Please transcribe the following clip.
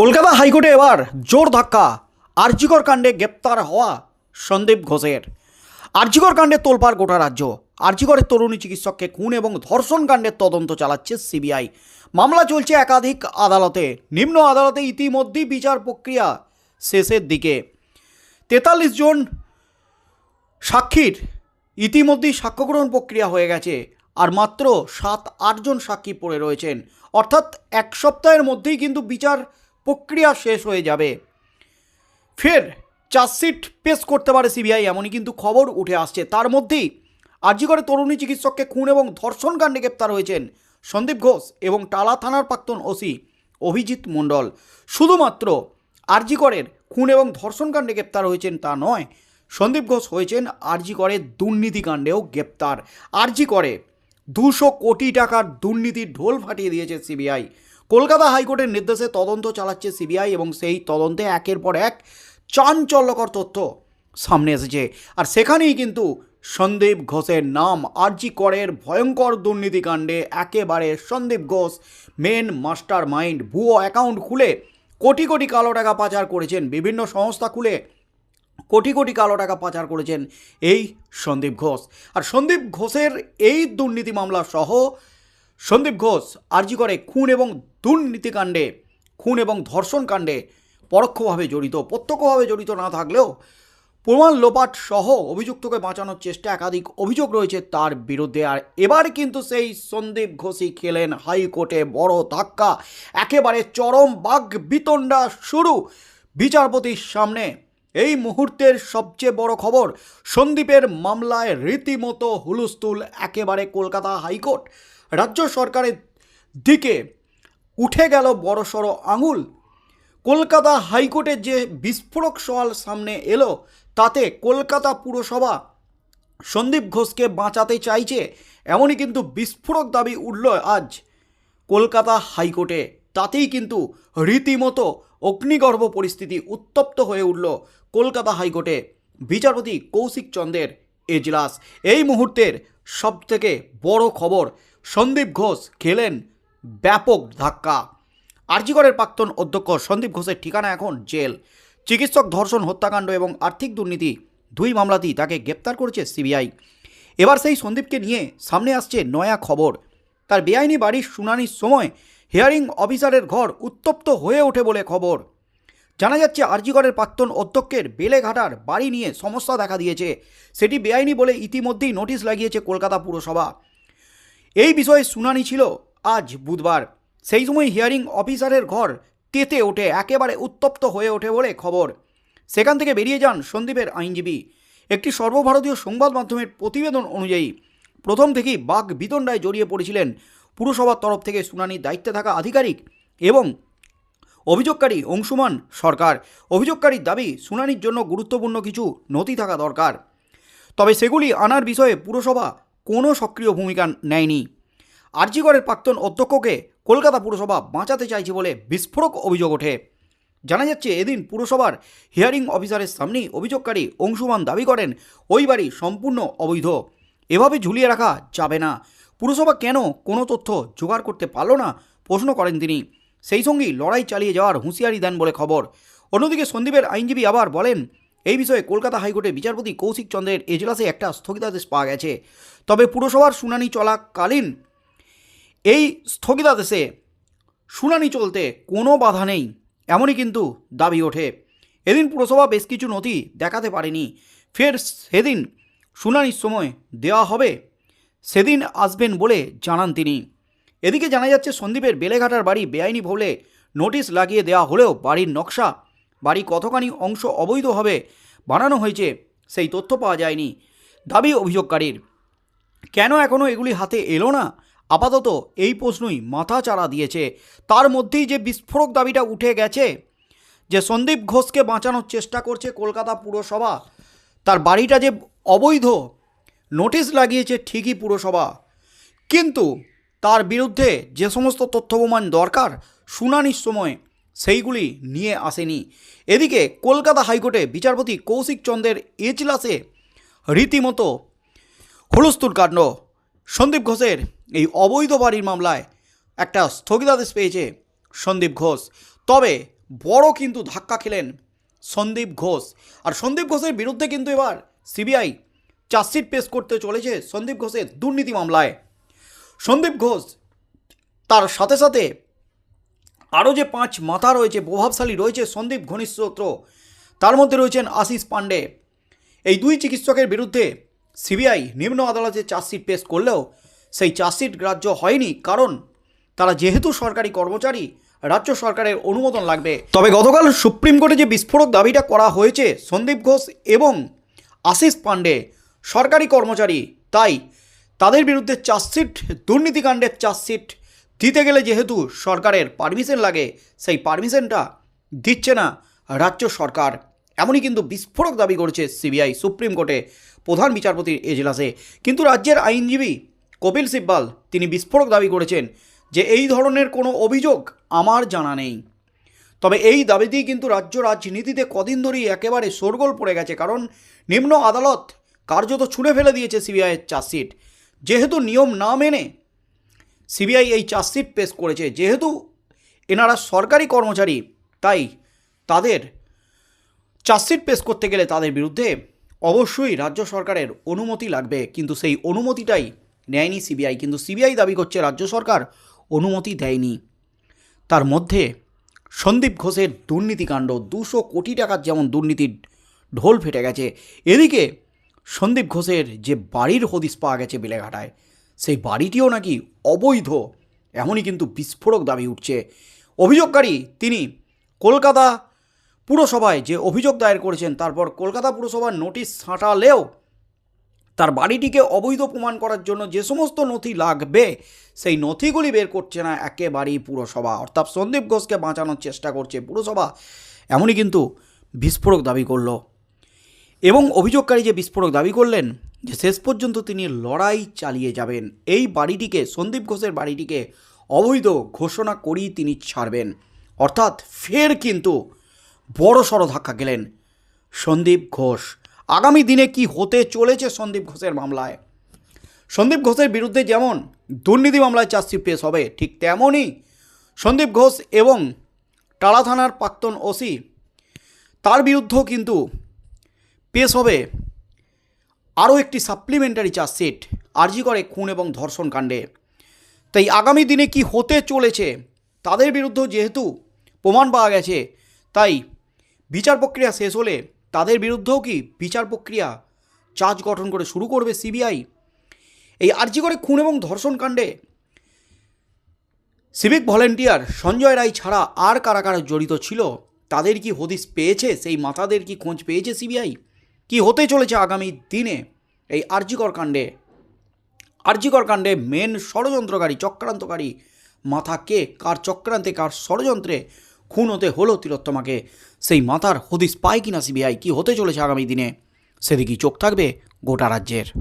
কলকাতা হাইকোর্টে এবার জোর ধাক্কা। আরজিকর কাণ্ডে গ্রেপ্তার হওয়া সন্দীপ ঘোষের। আরজিকর কাণ্ডে তোলপাড় গোটা রাজ্য। আরজিকরের তরুণী চিকিৎসককে খুন এবং ধর্ষণ কাণ্ডের তদন্ত চালাচ্ছে সিবিআই। মামলা চলছে একাধিক আদালতে। নিম্ন আদালতে ইতিমধ্যেই বিচার প্রক্রিয়া শেষের দিকে। তেতাল্লিশ জন সাক্ষীর ইতিমধ্যেই সাক্ষ্যগ্রহণ প্রক্রিয়া হয়ে গেছে। আর মাত্র সাত আটজন সাক্ষী পড়ে রয়েছেন। অর্থাৎ এক সপ্তাহের মধ্যেই কিন্তু বিচার প্রক্রিয়া শেষ হয়ে যাবে। ফের চার্জশিট পেশ করতে পারে সিবিআই, এমনই কিন্তু খবর উঠে আসছে। তার মধ্যেই আরজিকরে তরুণী চিকিৎসককে খুন এবং ধর্ষণ কাণ্ডে গ্রেপ্তার হয়েছেন সন্দীপ ঘোষ এবং টালা থানার প্রাক্তন ওসি অভিজিৎ মণ্ডল। শুধুমাত্র আরজিকরের খুন এবং ধর্ষণ কাণ্ডে গ্রেপ্তার হয়েছেন তা নয়, সন্দীপ ঘোষ হয়েছেন আরজিকরের দুর্নীতিকাণ্ডেও গ্রেপ্তার। আরজিকরে দুশো কোটি টাকার দুর্নীতির ঢোল ফাটিয়ে দিয়েছে সিবিআই। কলকাতা হাইকোর্টের নির্দেশে তদন্ত চালাচ্ছে সিবিআই এবং সেই তদন্তে একের পর এক চাঞ্চল্যকর তথ্য সামনে এসেছে। আর সেখানেই কিন্তু সন্দীপ ঘোষের নাম আরজি করের ভয়ঙ্কর দুর্নীতিকাণ্ডে একেবারে Sandip Ghosh, main mastermind ভুয়ো অ্যাকাউন্ট খুলে কোটি কোটি কালো টাকা পাচার করেছেন, বিভিন্ন সংস্থা খুলে কোটি কোটি কালো টাকা পাচার করেছেন এই সন্দীপ ঘোষ। আর সন্দীপ ঘোষের এই দুর্নীতি মামলা সহ সন্দীপ ঘোষ আর্জি করে খুন এবং দুর্নীতিকাণ্ডে, খুন এবং ধর্ষণ কাণ্ডে পরোক্ষভাবে জড়িত, প্রত্যক্ষভাবে জড়িত না থাকলেও প্রমাণ লোপাট সহ অভিযুক্তকে বাঁচানোর চেষ্টা একাধিক অভিযোগ রয়েছে তার বিরুদ্ধে। আর এবার কিন্তু সেই সন্দীপ ঘোষই খেলেন হাইকোর্টে বড় ধাক্কা, একেবারে চরম বাঘ বিতণ্ডা শুরু বিচারপতির সামনে। এই মুহূর্তের সবচেয়ে বড় খবর, সন্দীপের মামলায় রীতিমতো হুলুস্থুল, একেবারে কলকাতা হাইকোর্ট। রাজ্য সরকারের দিকে উঠে গেল বড়সড় আঙুল। কলকাতা হাইকোর্টের যে বিস্ফোরক সওয়াল সামনে এলো, তাতে কলকাতা পুরসভা সন্দীপ ঘোষকে বাঁচাতে চাইছে, এমনই কিন্তু বিস্ফোরক দাবি উঠল আজ কলকাতা হাইকোর্টে। তাতেই কিন্তু রীতিমতো অগ্নিগর্ভ পরিস্থিতি উত্তপ্ত হয়ে উঠল কলকাতা হাইকোর্টে। বিচারপতি কৌশিক চন্দ্রের এজলাস। এই মুহূর্তের সবথেকে বড় খবর সন্দীপ ঘোষ খেলেন ব্যাপক ধাক্কা। আরজিগড়ের প্রাক্তন অধ্যক্ষ সন্দীপ ঘোষের ঠিকানা এখন জেল। চিকিৎসক ধর্ষণ, হত্যাকাণ্ড এবং আর্থিক দুর্নীতি দুই মামলাতেই তাকে গ্রেপ্তার করেছে সিবিআই। এবার সেই সন্দীপকে নিয়ে সামনে আসছে নয়া খবর। তার বেআইনি বাড়ির শুনানির সময় হিয়ারিং অফিসারের ঘর উত্তপ্ত হয়ে ওঠে বলে খবর। জানা যাচ্ছে আরজিগড়ের প্রাক্তন অধ্যক্ষের বেলেঘাটার বাড়ি নিয়ে সমস্যা দেখা দিয়েছে। সেটি বেআইনি বলে ইতিমধ্যেই নোটিশ লাগিয়েছে কলকাতা পুরসভা। এই বিষয়ে শুনানি ছিল আজ বুধবার। সেই সময় হিয়ারিং অফিসারের ঘর তেতে ওঠে একেবারে উত্তপ্ত হয়ে ওঠে বলে খবর। সেখান থেকে বেরিয়ে যান সন্দীপের আইনজীবী। একটি সর্বভারতীয় সংবাদ মাধ্যমের প্রতিবেদন অনুযায়ী প্রথম থেকেই বাঘ বিতণ্ডায় জড়িয়ে পড়েছিলেন পুরসভার তরফ থেকে শুনানির দায়িত্বে থাকা আধিকারিক এবং অভিযোগকারী অংশুমান সরকার। অভিযোগকারীর দাবি, শুনানির জন্য গুরুত্বপূর্ণ কিছু নথি থাকা দরকার। তবে সেগুলি আনার বিষয়ে পুরসভা কোনো সক্রিয় ভূমিকা নেয়নি। আরজিগড়ের প্রাক্তন অধ্যক্ষকে কলকাতা পুরসভা বাঁচাতে চাইছে বলে বিস্ফোরক অভিযোগ ওঠে। জানা যাচ্ছে, এদিন পুরসভার হিয়ারিং অফিসারের সামনেই অভিযোগকারী অংশুমান দাবি করেন, ওই বাড়ি সম্পূর্ণ অবৈধ। এভাবে ঝুলিয়ে রাখা যাবে না। পুরসভা কেন কোনো তথ্য জোগাড় করতে পারল না? প্রশ্ন করেন তিনি। সেই সঙ্গেই লড়াই চালিয়ে যাওয়ার হুঁশিয়ারি দেন বলে খবর। অন্যদিকে সন্দীপের আইনজীবী আবার বলেন এই বিষয়ে কলকাতা হাইকোর্টে বিচারপতি কৌশিক চন্দ্রের এজলাসে একটা স্থগিতাদেশ পাওয়া গেছে। তবে পুরসভার শুনানি চলাকালীন এই স্থগিতাদেশে শুনানি চলতে কোনো বাধা নেই, এমনই কিন্তু দাবি ওঠে। এদিন পুরসভা বেশ কিছু নথি দেখাতে পারেনি। ফের সেদিন শুনানির সময় দেওয়া হবে, সেদিন আসবেন বলে জানান তিনি। এদিকে জানা যাচ্ছে, সন্দীপের বেলেঘাটার বাড়ি বেআইনি ভবলে নোটিশ লাগিয়ে দেওয়া হলেও বাড়ির নকশা বাড়ি কতখানি অংশ অবৈধভাবে বানানো হয়েছে সেই তথ্য পাওয়া যায়নি। দাবি অভিযোগকারীর। কেন এখনও এগুলি হাতে এলো না? আপাতত এই প্রশ্নই মাথা চাড়া দিয়েছে। তার মধ্যেই যে বিস্ফোরক দাবিটা উঠে গেছে, যে সন্দীপ ঘোষকে বাঁচানোর চেষ্টা করছে কলকাতা পুরসভা, তার বাড়িটা যে অবৈধ, নোটিশ লাগিয়েছে ঠিকই পুরসভা। কিন্তু তার বিরুদ্ধে যে সমস্ত তথ্য প্রমাণ দরকার, শুনানির সময় সেইগুলি নিয়ে আসেনি। এদিকে কলকাতা হাইকোর্টে বিচারপতি কৌশিক চন্দ্রের এজলাসে রীতিমতো হুলস্থুল কাণ্ড। সন্দীপ ঘোষের এই অবৈধ বাড়ির মামলায় একটা স্থগিতাদেশ পেয়েছে সন্দীপ ঘোষ। তবে বড় কিন্তু ধাক্কা খেলেন সন্দীপ ঘোষ। আর সন্দীপ ঘোষের বিরুদ্ধে কিন্তু এবার সিবিআই চার্জশিট পেশ করতে চলেছে সন্দীপ ঘোষের দুর্নীতি মামলায়। সন্দীপ ঘোষ তার সাথে সাথে আরও যে পাঁচ মাথা রয়েছে, প্রভাবশালী রয়েছে সন্দীপ ঘনিষ্ঠত্র, তার মধ্যে রয়েছেন আশিস পাণ্ডে। এই দুই চিকিৎসকের বিরুদ্ধে সিবিআই নিম্ন আদালতে চার্জশিট পেশ করলেও সেই চার্জশিট গ্রাহ্য হয়নি, কারণ তারা যেহেতু সরকারি কর্মচারী, রাজ্য সরকারের অনুমোদন লাগবে। তবে গতকাল সুপ্রিম কোর্টে যে বিস্ফোরক দাবিটা করা হয়েছে, সন্দীপ ঘোষ এবং আশিস পাণ্ডে সরকারি কর্মচারী, তাই তাদের বিরুদ্ধে চার্জশিট, দুর্নীতিকাণ্ডের চার্জশিট দিতে গেলে যেহেতু সরকারের পারমিশন লাগে, সেই পারমিশনটা দিচ্ছে না রাজ্য সরকার। এমনই কিন্তু বিস্ফোরক দাবি করেছে সিবিআই, সুপ্রিম কোর্টে প্রধান বিচারপতির এজলাসে। কিন্তু রাজ্যের আইনজীবী কপিল সিব্বাল, তিনি বিস্ফোরক দাবি করেছেন যে এই ধরনের কোনো অভিযোগ আমার জানা নেই। তবে এই দাবিতেই কিন্তু রাজ্য রাজনীতিতে কদিন ধরেই একেবারে শোরগোল পড়ে গেছে, কারণ নিম্ন আদালত কার্যত ছুঁড়ে ফেলে দিয়েছে সিবিআইয়ের চার্জশিট। যেহেতু নিয়ম না মেনে সিবিআই এই চার্জশিট পেশ করেছে। যেহেতু এনারা সরকারি কর্মচারী, তাই তাদের চার্জশিট পেশ করতে গেলে তাদের বিরুদ্ধে অবশ্যই রাজ্য সরকারের অনুমতি লাগবে। কিন্তু সেই অনুমতিটাই নেয়নি সিবিআই। কিন্তু সিবিআই দাবি করছে, রাজ্য সরকার অনুমতি দেয়নি। তার মধ্যে সন্দীপ ঘোষের দুর্নীতিকাণ্ড, দুশো কোটি টাকার যেমন দুর্নীতির ঢোল ফেটে গেছে, এদিকে সন্দীপ ঘোষের যে বাড়ির হদিস পাওয়া গেছে বেলেঘাটায় সেই বাড়িটিও নাকি অবৈধ। এমনই কিন্তু বিস্ফোরক দাবি উঠছে। অভিযোগকারী তিনি কলকাতা পুরসভায় যে অভিযোগ দায়ের করেছেন, তারপর কলকাতা পুরসভার নোটিশ ছাঁটালেও তার বাড়িটিকে অবৈধ প্রমাণ করার জন্য যে সমস্ত নথি লাগবে, সেই নথিগুলি বের করছে না একেবারেই পুরসভা। অর্থাৎ সন্দীপ ঘোষকে বাঁচানোর চেষ্টা করছে পুরসভা। এমনই কিন্তু বিস্ফোরক দাবি করল। এবং অভিযোগকারী যে বিস্ফোরক দাবি করলেন যে শেষ পর্যন্ত তিনি লড়াই চালিয়ে যাবেন। এই বাড়িটিকে, সন্দীপ ঘোষের বাড়িটিকে অবৈধ ঘোষণা করেই তিনি ছাড়বেন। অর্থাৎ ফের কিন্তু বড় সড় ধাক্কা গেলেন সন্দীপ ঘোষ। আগামী দিনে কি হতে চলেছে সন্দীপ ঘোষের মামলায়? সন্দীপ ঘোষের বিরুদ্ধে যেমন দুর্নীতি মামলায় চার্জশিট পেশ হবে, ঠিক তেমনই সন্দীপ ঘোষ এবং টালা থানার প্রাক্তন ওসি তার বিরুদ্ধেও কিন্তু পেশ হবে আরও একটি সাপ্লিমেন্টারি চার্জশিট আর্জি করে খুন এবং ধর্ষণ কাণ্ডে। তাই আগামী দিনে কি হতে চলেছে তাদের বিরুদ্ধেও যেহেতু প্রমাণ পাওয়া গেছে, তাই বিচার প্রক্রিয়া শেষ হলে তাদের বিরুদ্ধেও কি বিচার প্রক্রিয়া চার্জ গঠন করে শুরু করবে সিবিআই? এই আর্জি করে খুন এবং ধর্ষণ কাণ্ডে সিভিক ভলেন্টিয়ার সঞ্জয় রায় ছাড়া আর কারা কারা জড়িত ছিল, তাদের কি হদিস পেয়েছে? সেই মাথাদের কি খোঁজ পেয়েছে সিবিআই? কি হতে চলেছে আগামী দিনে? এই আর্জিকর কাণ্ডে। আর্জিকর কাণ্ডে মেন ষড়যন্ত্রকারী, চক্রান্তকারী মাথা কে? কার চক্রান্তে, কার ষড়যন্ত্রে খুন হতে হলো তিলোত্তমাকে? সেই মাথার হদিস পায় কিনা সিবিআই কী হতে চলেছে আগামী দিনে? সেদিকেই চোখ থাকবে গোটা রাজ্যের।